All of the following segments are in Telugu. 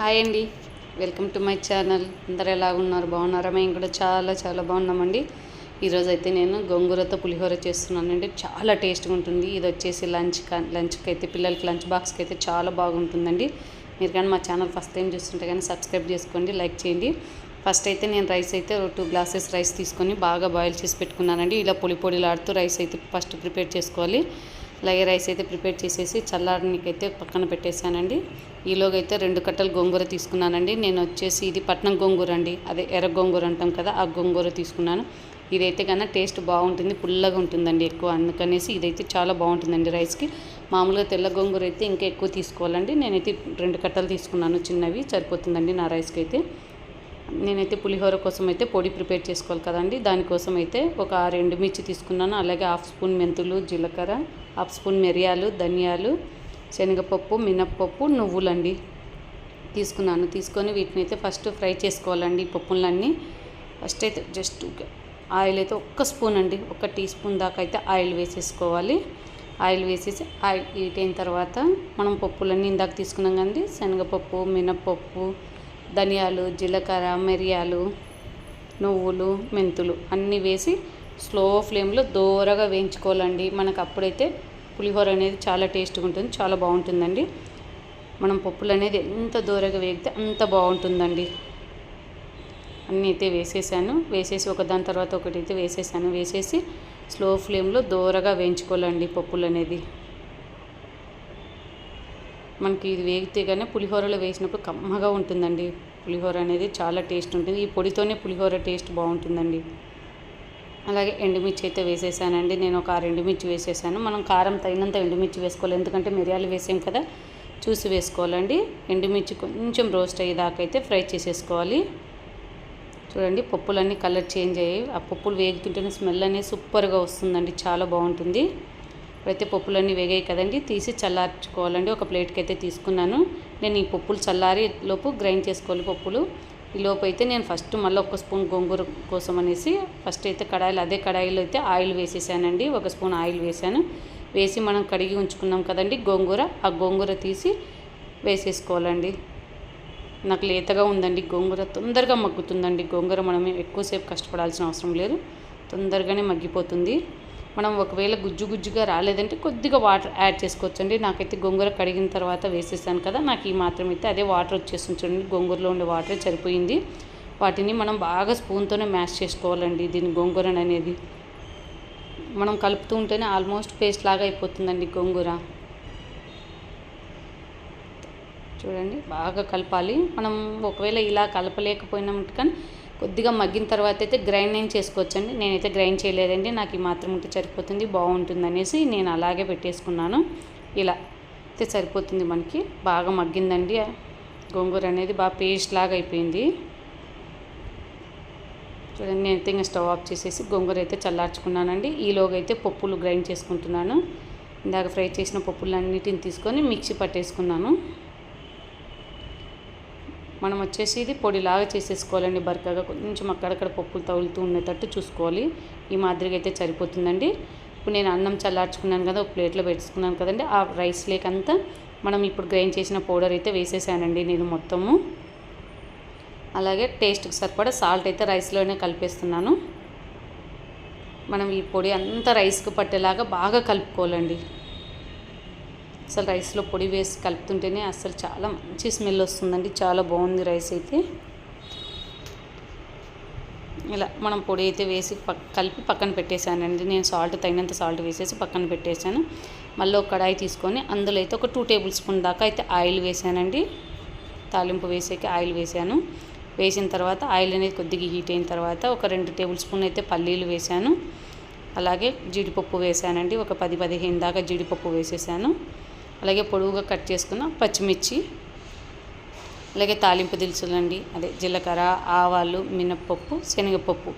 హాయ్ అండి. వెల్కమ్ టు మై ఛానల్ అందరు ఎలా ఉన్నారు? బాగున్నారా? మేము కూడా చాలా చాలా బాగున్నామండి. ఈరోజు అయితే నేను గోంగూరతో పులిహోర చేస్తున్నానండి. చాలా టేస్ట్గా ఉంటుంది. ఇది వచ్చేసి లంచ్ లంచ్కి అయితే పిల్లలకి లంచ్ బాక్స్కి అయితే చాలా బాగుంటుందండి. మీరు కానీ మా ఛానల్ ఫస్ట్ టైం చూస్తుంటే కానీ సబ్స్క్రైబ్ చేసుకోండి లైక్ చేయండి. ఫస్ట్ అయితే నేను రైస్ అయితే టూ గ్లాసెస్ రైస్ తీసుకొని బాగా బాయిల్ చేసి పెట్టుకున్నానండి. ఇలా పొడి పొడిలాడుతూ రైస్ అయితే ఫస్ట్ ప్రిపేర్ చేసుకోవాలి. అలాగే రైస్ అయితే ప్రిపేర్ చేసేసి చల్లారనికైతే పక్కన పెట్టేశానండి. ఈలోగైతే రెండు కట్టలు గోంగూర తీసుకున్నానండి. నేను వచ్చేసి ఇది పట్నం గోంగూర అండి. అదే ఎర్ర గోంగూర అంటాం కదా ఆ గోంగూర తీసుకున్నాను. ఇదైతే కన్నా టేస్ట్ బాగుంటుంది పుల్లగా ఉంటుందండి ఎక్కువ. అందుకనేసి ఇదైతే చాలా బాగుంటుందండి రైస్కి. మామూలుగా తెల్ల గోంగూర అయితే ఇంకా ఎక్కువ తీసుకోవాలండి. నేనైతే రెండు కట్టలు తీసుకున్నాను చిన్నవి సరిపోతుందండి నా రైస్కి అయితే నేనైతే పులిహోర కోసం అయితే పొడి ప్రిపేర్ చేసుకోవాలి కదండి. దానికోసం అయితే ఒక రెండు మిర్చి తీసుకున్నాను. అలాగే హాఫ్ స్పూన్ మెంతులు జీలకర్ర హాఫ్ స్పూన్ మిరియాలు ధనియాలు శనగపప్పు మినప్పప్పు నువ్వులండి. తీసుకున్నాను. తీసుకొని వీటిని అయితే ఫస్ట్ ఫ్రై చేసుకోవాలండి ఈ పప్పులన్నీ. ఫస్ట్ అయితే జస్ట్ ఆయిల్ అయితే ఒక్క స్పూన్ అండి. ఒక టీ స్పూన్ దాకా అయితే ఆయిల్ వేసేసుకోవాలి. ఆయిల్ వేసేసి ఆయిల్ హీట్ అయిన తర్వాత మనం పప్పులన్నీ ఇందాక తీసుకున్నాం కదండి. శనగపప్పు మినప్పప్పు ధనియాలు జీలకర్ర మిరియాలు నువ్వులు మెంతులు అన్నీ వేసి స్లో ఫ్లేమ్లో దూరగా వేయించుకోవాలండి. మనకు అప్పుడైతే పులిహోర అనేది చాలా టేస్ట్గా ఉంటుంది చాలా బాగుంటుందండి. మనం పప్పులు అనేది ఎంత దూరగా వేగితే అంత బాగుంటుందండి. అన్నీ అయితే వేసేసాను వేసేసి ఒక దాని తర్వాత ఒకటి అయితే వేసేసాను. వేసేసి స్లో ఫ్లేమ్లో దూరగా వేయించుకోవాలండి పప్పులు అనేది. మనకి ఇది వేగితే కానీ పులిహోరలో వేసినప్పుడు కమ్మగా ఉంటుందండి. పులిహోర అనేది చాలా టేస్ట్ ఉంటుంది. ఈ పొడితోనే పులిహోర టేస్ట్ బాగుంటుందండి. అలాగే ఎండుమిర్చి అయితే వేసేసానండి. నేను ఒక ఆరు ఎండుమిర్చి వేసేసాను. మనం కారం తగినంత ఎండుమిర్చి వేసుకోవాలి. ఎందుకంటే మిరియాలు వేసాం కదా చూసి వేసుకోవాలండి. ఎండుమిర్చి కొంచెం రోస్ట్ అయ్యేదాకా అయితే ఫ్రై చేసేసుకోవాలి. చూడండి పప్పులన్నీ కలర్ చేంజ్ అయ్యాయి. ఆ పప్పులు వేగుతుంటేనే స్మెల్ అనేది సూపర్గా వస్తుందండి. చాలా బాగుంటుంది. ఇప్పుడైతే పప్పులన్నీ వేగాయి కదండి తీసి చల్లార్చుకోవాలండి. ఒక ప్లేట్కి అయితే తీసుకున్నాను. నేను ఈ పప్పులు చల్లారి లోపు గ్రైండ్ చేసుకోవాలి పప్పులు. ఈ లోపు అయితే నేను ఫస్ట్ మళ్ళీ ఒక స్పూన్ గోంగూర కోసం అనేసి ఫస్ట్ అయితే కడాయిలు అదే కడాయిలో అయితే ఆయిల్ వేసేసానండి. ఒక స్పూన్ ఆయిల్ వేసాను. వేసి మనం కడిగి ఉంచుకున్నాం కదండి గోంగూర ఆ గోంగూర తీసి వేసేసుకోవాలండి. నాకు లేతగా ఉందండి గోంగూర తొందరగా మగ్గుతుందండి గోంగూర. మనం ఎక్కువసేపు కష్టపడాల్సిన అవసరం లేదు. తొందరగానే మగ్గిపోతుంది. మనం ఒకవేళ గుజ్జు గుజ్జుగా రాలేదంటే కొద్దిగా వాటర్ యాడ్ చేసుకోవచ్చండి. నాకైతే గొంగూర కడిగిన తర్వాత వేసేసాను కదా నాకు ఈ మాత్రం అయితే అదే వాటర్ వచ్చేస్తుంది చూడండి. గోంగూరలో ఉండే వాటర్ సరిపోయింది. వాటిని మనం బాగా స్పూన్తోనే మ్యాష్ చేసుకోవాలండి దీని గొంగూర అనేది. మనం కలుపుతూ ఉంటేనే ఆల్మోస్ట్ పేస్ట్ లాగా అయిపోతుందండి గోంగూర. చూడండి బాగా కలపాలి. మనం ఒకవేళ ఇలా కలపలేకపోయినాం కానీ కొద్దిగా మగ్గిన తర్వాత అయితే గ్రైండ్ అయిన చేసుకోవచ్చండి. నేనైతే గ్రైండ్ చేయలేదండి. నాకు ఈ మాత్రం ఉంటే సరిపోతుంది బాగుంటుంది అనేసి నేను అలాగే పెట్టేసుకున్నాను. ఇలా అయితే సరిపోతుంది మనకి. బాగా మగ్గిందండి. గోంగూర అనేది బాగా పేస్ట్ లాగా అయిపోయింది. చూడండి నేనైతే ఇంకా స్టవ్ ఆఫ్ చేసేసి గోంగూర అయితే చల్లార్చుకున్నానండి. ఈలోగా అయితే పప్పులు గ్రైండ్ చేసుకుంటున్నాను. ఇందాక ఫ్రై చేసిన పప్పులన్నిటిని తీసుకొని మిక్సీ పట్టేసుకున్నాను. మనం వచ్చేసి ఇది పొడిలాగా చేసేసుకోవాలండి బరకగా. కొంచెం అక్కడక్కడ పప్పులు తగులుతూ ఉండేటట్టు చూసుకోవాలి. ఈ మాదిరిగా అయితే సరిపోతుందండి. ఇప్పుడు నేను అన్నం చల్లార్చుకున్నాను కదా ఒక ప్లేట్లో పెట్టుకున్నాను కదండి. ఆ రైస్ లేకంతా మనం ఇప్పుడు గ్రైండ్ చేసిన పౌడర్ అయితే వేసేసానండి నేను మొత్తము. అలాగే టేస్ట్కి సరిపడా సాల్ట్ అయితే రైస్లోనే కలిపేస్తున్నాను. మనం ఈ పొడి అంతా రైస్కి పట్టేలాగా బాగా కలుపుకోవాలండి. అసలు రైస్లో పొడి వేసి కలుపుతుంటేనే అసలు చాలా మంచి స్మెల్ వస్తుందండి. చాలా బాగుంది రైస్ అయితే. ఇలా మనం పొడి అయితే వేసి కలిపి పక్కన పెట్టేశానండి. నేను సాల్ట్ తగినంత సాల్ట్ వేసేసి పక్కన పెట్టేశాను. మళ్ళీ ఒక కడాయి తీసుకొని అందులో అయితే ఒక టూ టేబుల్ స్పూన్ దాకా అయితే ఆయిల్ వేసానండి తాలింపు వేసేకి ఆయిల్ వేసాను వేసిన తర్వాత ఆయిల్ అనేది కొద్దిగా హీట్ అయిన తర్వాత ఒక రెండు టేబుల్ స్పూన్ అయితే పల్లీలు వేసాను అలాగే జీడిపప్పు వేసానండి ఒక పది పదిహేను దాకా జీడిపప్పు వేసేసాను. అలాగే పొడవుగా కట్ చేసుకున్న పచ్చిమిర్చి అలాగే తాలింపు దినుసులండి అదే జీలకర్ర ఆవాలు మినప్పప్పు శనగపప్పు.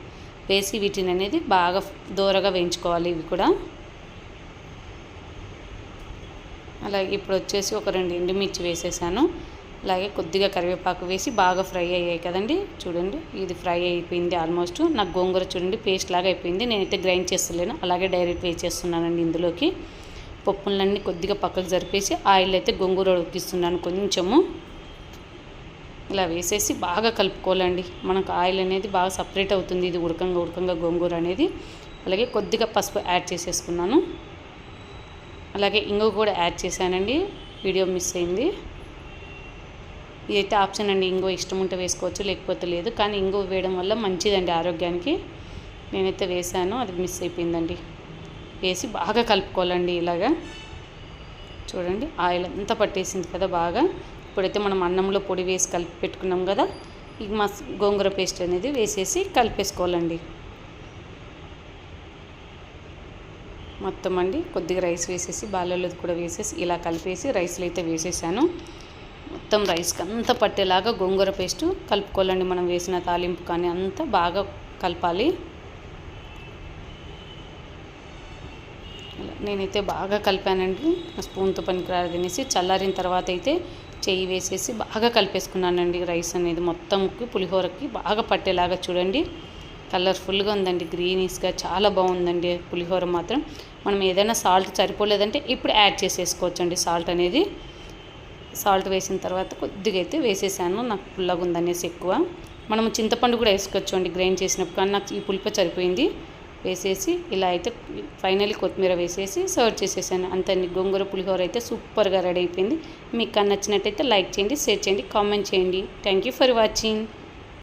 వేసి వీటిని అనేది బాగా దూరగా వేయించుకోవాలి ఇవి కూడా. అలాగే ఇప్పుడు వచ్చేసి ఒక రెండు ఎండుమిర్చి వేసేసాను. అలాగే కొద్దిగా కరివేపాకు వేసి బాగా ఫ్రై అయ్యాయి కదండి. చూడండి ఇది ఫ్రై అయిపోయింది ఆల్మోస్ట్. నాకు గోంగూర చూడండి పేస్ట్ లాగా అయిపోయింది. నేనైతే గ్రైండ్ చేస్తలేను అలాగే డైరెక్ట్ వేసేస్తున్నానండి ఇందులోకి. పప్పులన్నీ కొద్దిగా పక్కకు జరిపేసి ఆయిల్ అయితే గోంగూర ఉడికిస్తున్నాను కొంచెము. ఇలా వేసేసి బాగా కలుపుకోవాలండి. మనకు ఆయిల్ అనేది బాగా సపరేట్ అవుతుంది. ఇది ఉడకంగా ఉడకంగా గోంగూర అనేది. అలాగే కొద్దిగా పసుపు యాడ్ చేసేసుకున్నాను. అలాగే ఇంగు కూడా యాడ్ చేశానండి. వీడియో మిస్ అయింది. ఇదైతే ఆప్షన్ అండి. ఇంగో ఇష్టం ఉంటే వేసుకోవచ్చు లేకపోతే లేదు. కానీ ఇంగో వేయడం వల్ల మంచిదండి ఆరోగ్యానికి. నేనైతే వేశాను. అది మిస్ అయిపోయిందండి. వేసి బాగా కలుపుకోవాలండి ఇలాగా. చూడండి ఆయిల్ అంతా పట్టేసింది కదా బాగా. ఇప్పుడైతే మనం అన్నంలో పొడి వేసి కలిపి పెట్టుకున్నాం కదా ఈ మస్ గోంగూర పేస్ట్ అనేది వేసేసి కలిపేసుకోవాలండి. మొత్తం అండి కొద్దిగా రైస్ వేసేసి బాలలో కూడా వేసేసి ఇలా కలిపేసి రైస్లో అయితే వేసేసాను. మొత్తం రైస్కి అంతా పట్టేలాగా గోంగూర పేస్ట్ కలుపుకోవాలండి మనం వేసిన తాలింపు కానీ అంతా బాగా కలపాలి. నేనైతే బాగా కలిపానండి. నా స్పూన్తో పనికిరాదు అనేసి చల్లారిన తర్వాత అయితే చెయ్యి వేసేసి బాగా కలిపేసుకున్నానండి రైస్ అనేది. మొత్తంకి పులిహోరకి బాగా పట్టేలాగా చూడండి. కలర్ఫుల్గా ఉందండి. గ్రీనీస్గా చాలా బాగుందండి పులిహోర మాత్రం. మనం ఏదైనా సాల్ట్ సరిపోలేదంటే ఇప్పుడు యాడ్ చేసేసుకోవచ్చండి సాల్ట్ అనేది. సాల్ట్ వేసిన తర్వాత కొద్దిగా అయితే వేసేసాను. నాకు పుల్లగా ఉందనేసి ఎక్కువ. మనం చింతపండు కూడా వేసుకోవచ్చు అండి గ్రైండ్ చేసినప్పుడు కానీ నాకు ఈ పులిప సరిపోయింది. వేసేసి ఇలా అయితే ఫైనల్లీ కొత్తిమీర వేసేసి సర్వ్ చేసేసాను. అంతే గోంగూర పులిహోర అయితే సూపర్గా రెడీ అయిపోయింది. మీకు నచ్చినట్టయితే లైక్ చేయండి షేర్ చేయండి కామెంట్ చేయండి. Thank you for watching.